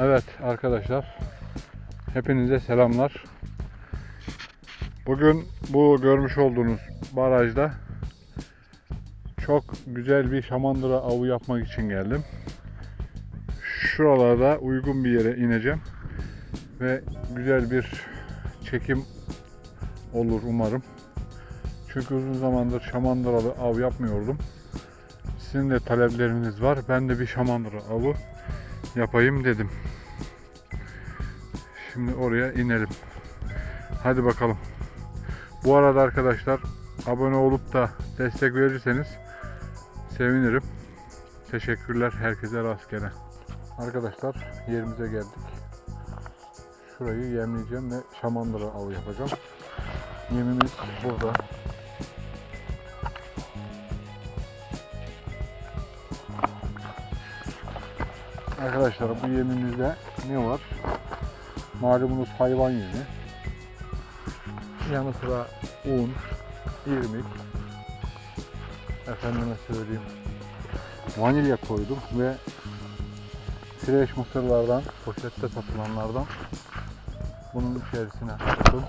Evet arkadaşlar. Hepinize selamlar. Bugün bu görmüş olduğunuz barajda çok güzel bir şamandıra avı yapmak için geldim. Şuralarda uygun bir yere ineceğim ve güzel bir çekim olur umarım. Çünkü uzun zamandır şamandıralı av yapmıyordum. Sizin de talepleriniz var. Ben de bir şamandıra avı yapayım dedim. Şimdi oraya inelim. Hadi bakalım. Bu arada arkadaşlar abone olup da destek verirseniz sevinirim. Teşekkürler herkese rastgele. Arkadaşlar yerimize geldik. Şurayı yemleyeceğim ve şamandıra avı yapacağım. Yemimiz burada. Arkadaşlar bu yemimizde ne var? Malumunuz hayvan yemi. Yanı sıra un, irmik, efendime söyleyeyim vanilya koydum ve fresh mısırlardan, poşette satılanlardan bunun içerisine attım.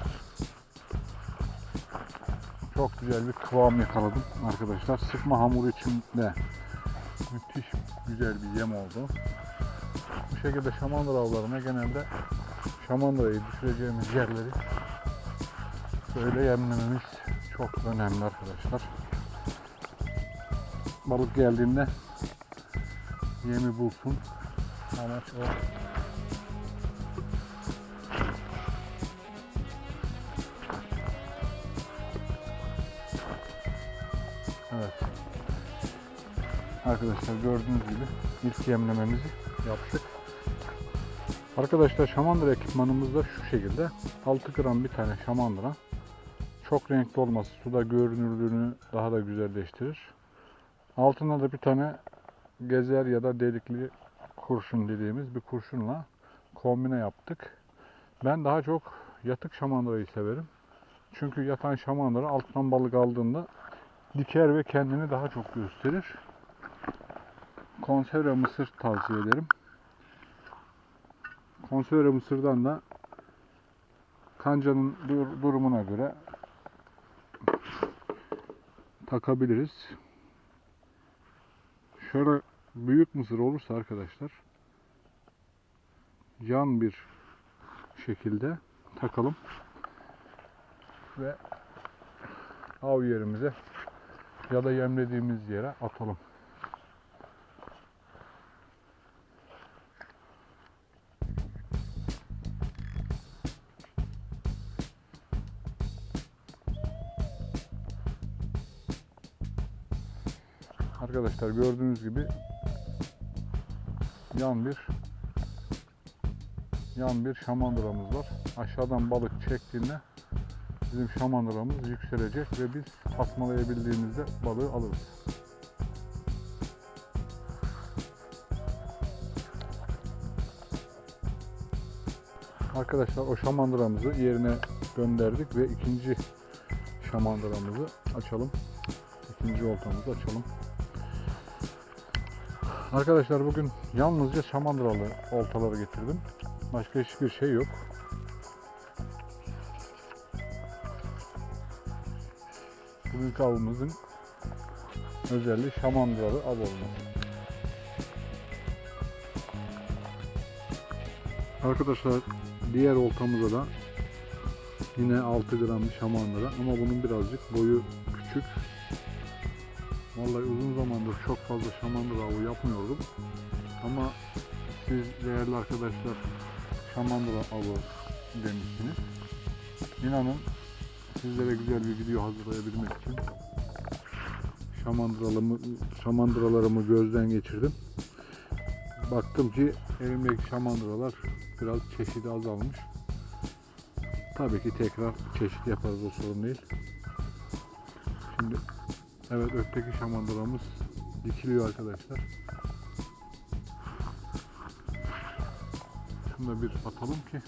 Çok güzel bir kıvam yakaladım arkadaşlar. Sıkma hamur için de müthiş güzel bir yem oldu. Şekilde şamandıra avlarına genelde şamandırayı düşüreceğimiz yerleri böyle yemlememiz çok önemli arkadaşlar. Balık geldiğinde yemi bulsun. Amaç o. Evet. Arkadaşlar gördüğünüz gibi ilk yemlememizi yaptık. Arkadaşlar şamandıra ekipmanımız da şu şekilde. 6 gram bir tane şamandıra. Çok renkli olması suda görünürlüğünü daha da güzelleştirir. Altına da bir tane gezer ya da delikli kurşun dediğimiz bir kurşunla kombine yaptık. Ben daha çok yatık şamandırayı severim. Çünkü yatan şamandıra alttan balık aldığında diker ve kendini daha çok gösterir. Konserve mısır tavsiye ederim. Konserve mısırdan da kancanın dur- durumuna göre takabiliriz. Şöyle büyük mısır olursa arkadaşlar yan bir şekilde takalım ve av yerimize ya da yemlediğimiz yere atalım. Arkadaşlar gördüğünüz gibi yan bir yan bir şamandıramız var. Aşağıdan balık çektiğinde bizim şamandıramız yükselecek ve biz tasmalayabildiğimizde balığı alırız. Arkadaşlar o şamandıramızı yerine gönderdik ve ikinci şamandıramızı açalım. İkinci oltamızı açalım. Arkadaşlar bugün yalnızca şamandıralı oltaları getirdim. Başka hiçbir şey yok. Bugünkü avımızın özelliği şamandıralı av olması. Arkadaşlar diğer oltamıza da yine 6 gram şamandıra ama bunun birazcık boyu küçük. Vallahi uzun zamandır çok fazla şamandıra avı yapmıyordum. Ama siz değerli arkadaşlar şamandıra avı demişsiniz. İnanın sizlere güzel bir video hazırlayabilmek için şamandıralarımı, şamandıralarımı gözden geçirdim. Baktım ki elimdeki şamandıralar biraz çeşidi azalmış. Tabii ki tekrar çeşit yaparız o sorun değil. Şimdi evet ötteki şamandıramız dikiliyor arkadaşlar. Şunu da bir atalım ki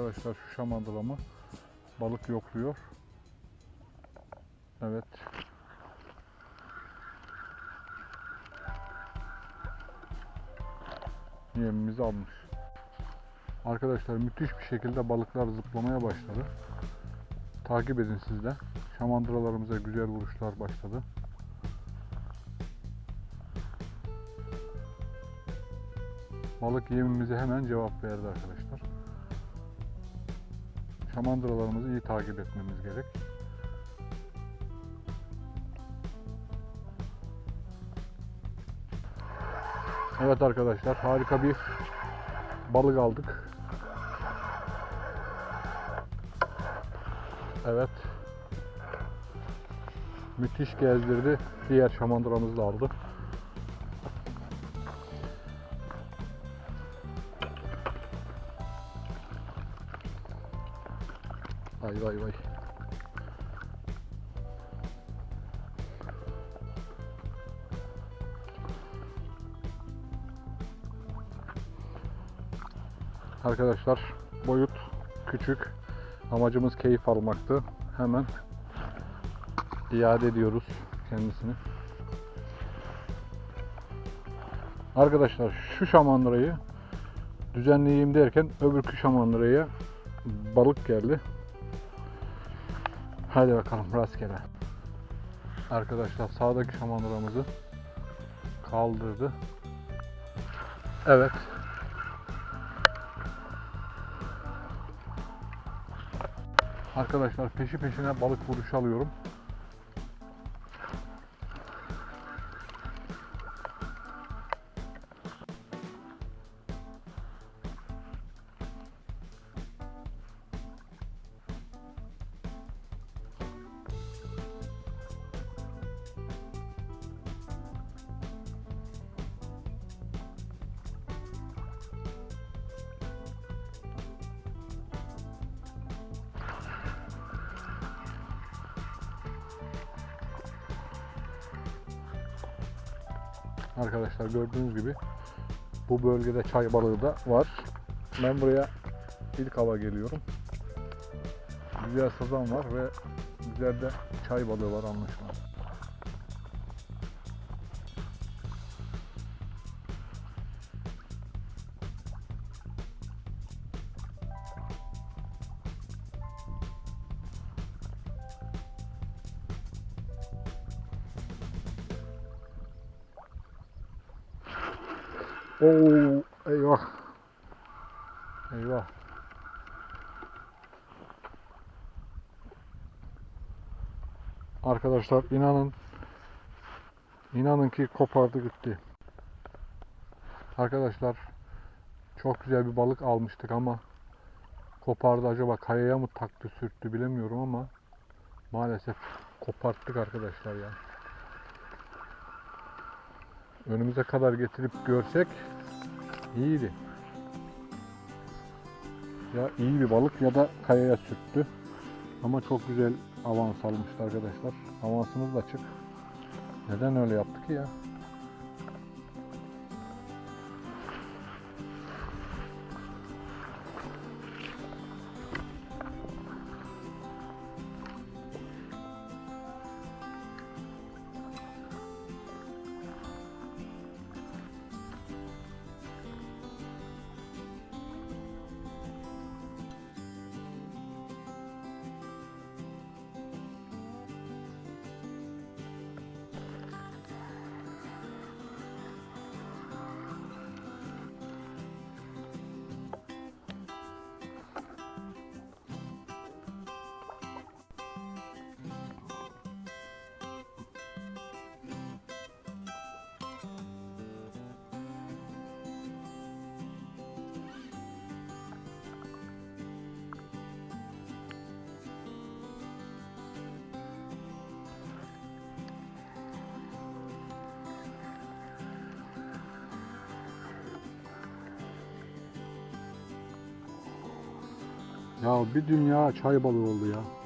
Arkadaşlar şu şamandıramı balık yokluyor. Evet. Yemimizi almış. Arkadaşlar müthiş bir şekilde balıklar zıplamaya başladı. Takip edin siz de. Şamandıralarımıza güzel vuruşlar başladı. Balık yemimize hemen cevap verdi arkadaşlar. Şamandıralarımızı iyi takip etmemiz gerek. Evet arkadaşlar harika bir balık aldık. Evet. Müthiş gezdirdi. Diğer şamandıramızı da aldı. Vay vay vay. Arkadaşlar boyut küçük. Amacımız keyif almaktı. Hemen iade ediyoruz kendisini. Arkadaşlar şu şamandırayı düzenleyeyim derken öbürkü şamandıraya balık geldi. Hadi bakalım rastgele. Arkadaşlar sağdaki şamandıramızı kaldırdı. Evet. Arkadaşlar peşi peşine balık vuruşu alıyorum. Arkadaşlar gördüğünüz gibi bu bölgede çay balığı da var. Ben buraya ilk hava geliyorum. Güzel sazan var ve güzel de çay balığı var anlaşılan. Oo, eyvah. Eyvah. Arkadaşlar inanın inanın ki kopardı gitti. Arkadaşlar çok güzel bir balık almıştık ama kopardı acaba kayaya mı taktı sürttü bilemiyorum ama maalesef koparttık arkadaşlar ya. Önümüze kadar getirip görsek iyiydi. Ya iyi bir balık ya da kayaya sürttü. Ama çok güzel avans almıştı arkadaşlar. Avansımız da açık. Neden öyle yaptı ki ya? Ya bir dünya çay balığı oldu ya.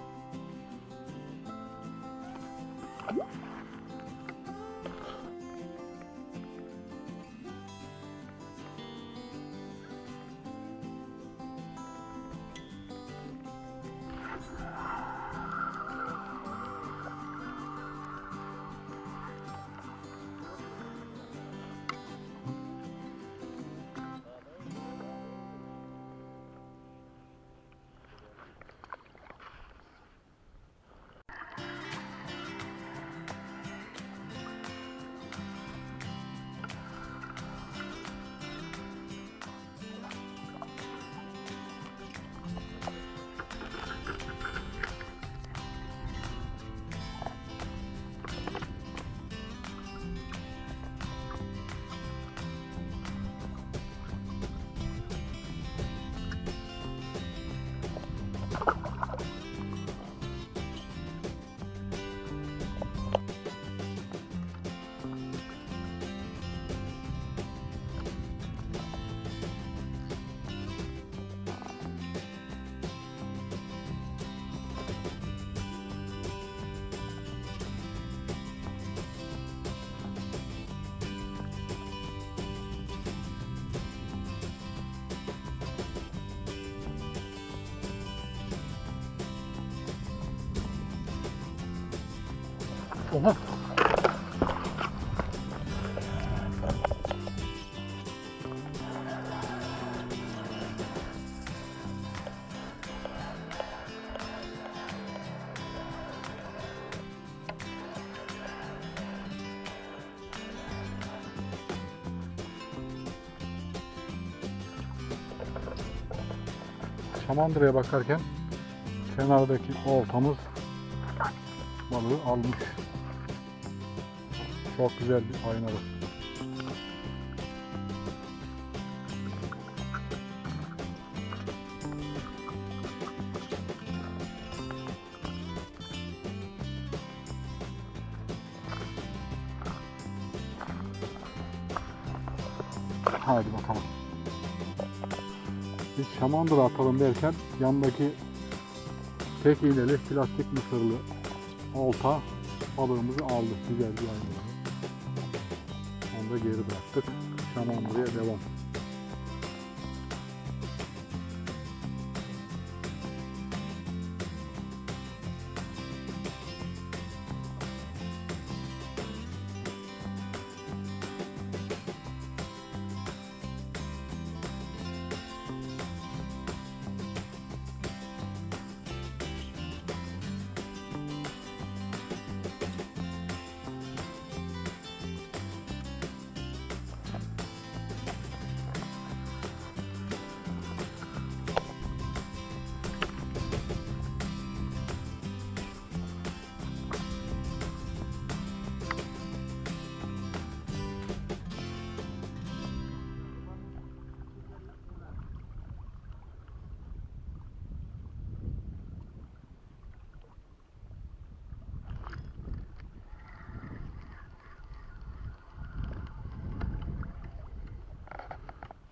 Şamandıra'ya bakarken kenardaki oltamız balığı almış. Çok güzel bir aynalı. Biz şamandıra atalım derken yandaki tek iğneli plastik mısırlı olta balığımızı aldı. Güzel bir ayna. Onu da geri bıraktık. Şamandıra'ya devam.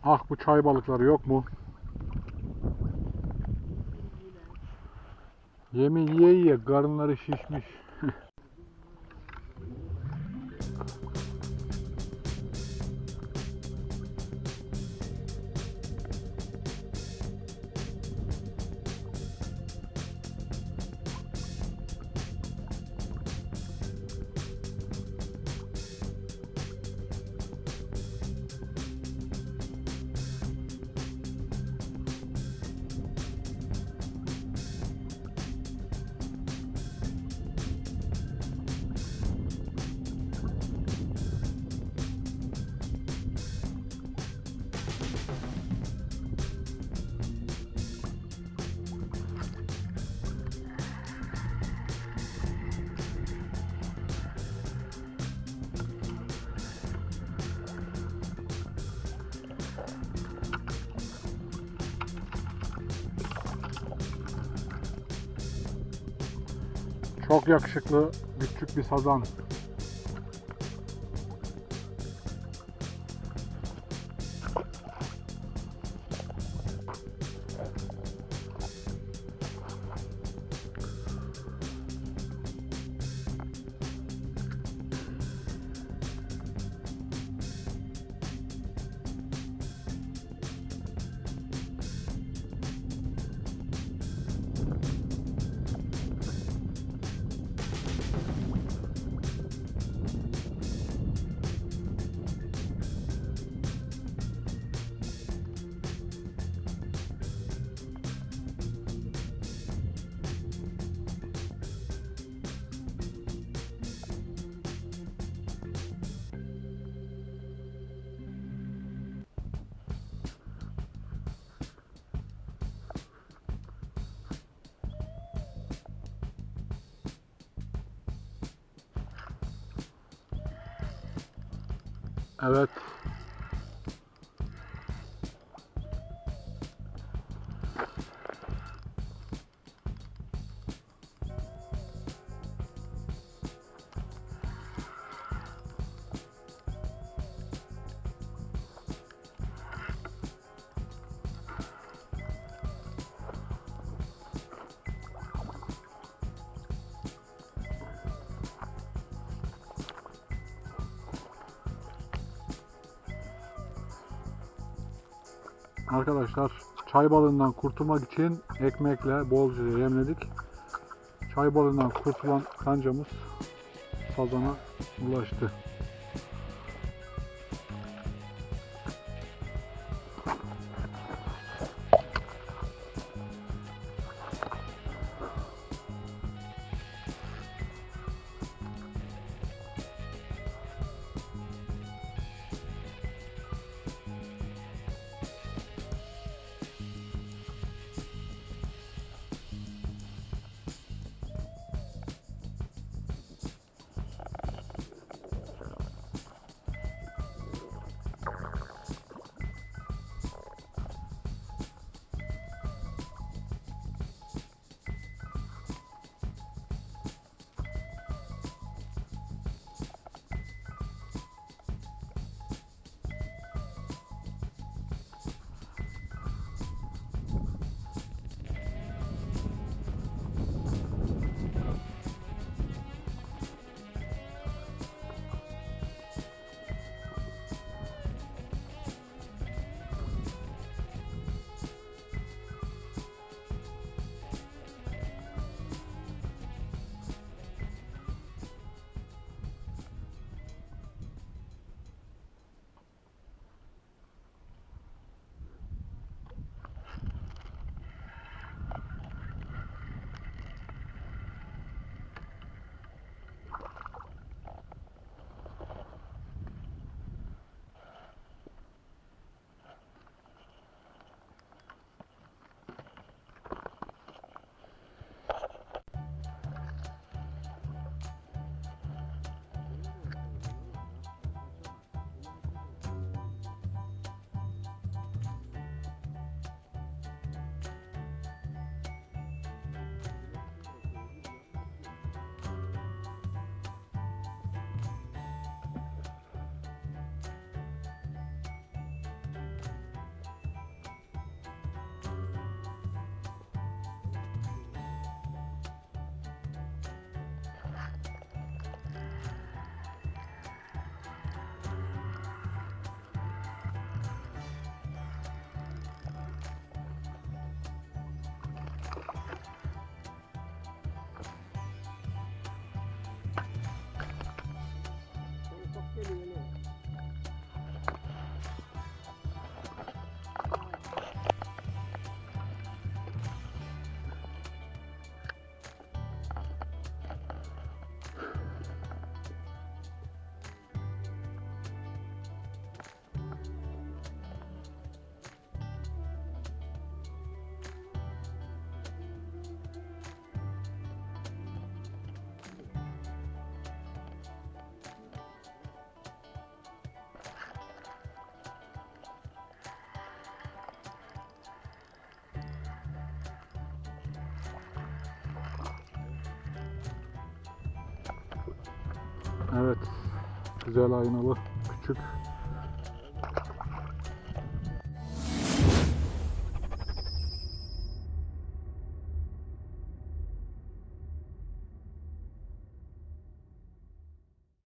Ah bu çay balıkları yok mu? Yemin yiye yiye karınları şişmiş. Çok yakışıklı küçük bir sazan. Evet. Arkadaşlar çay balığından kurtulmak için ekmekle bolca yemledik. Çay balığından kurtulan kancamız fazana ulaştı. Evet. Güzel aynalı küçük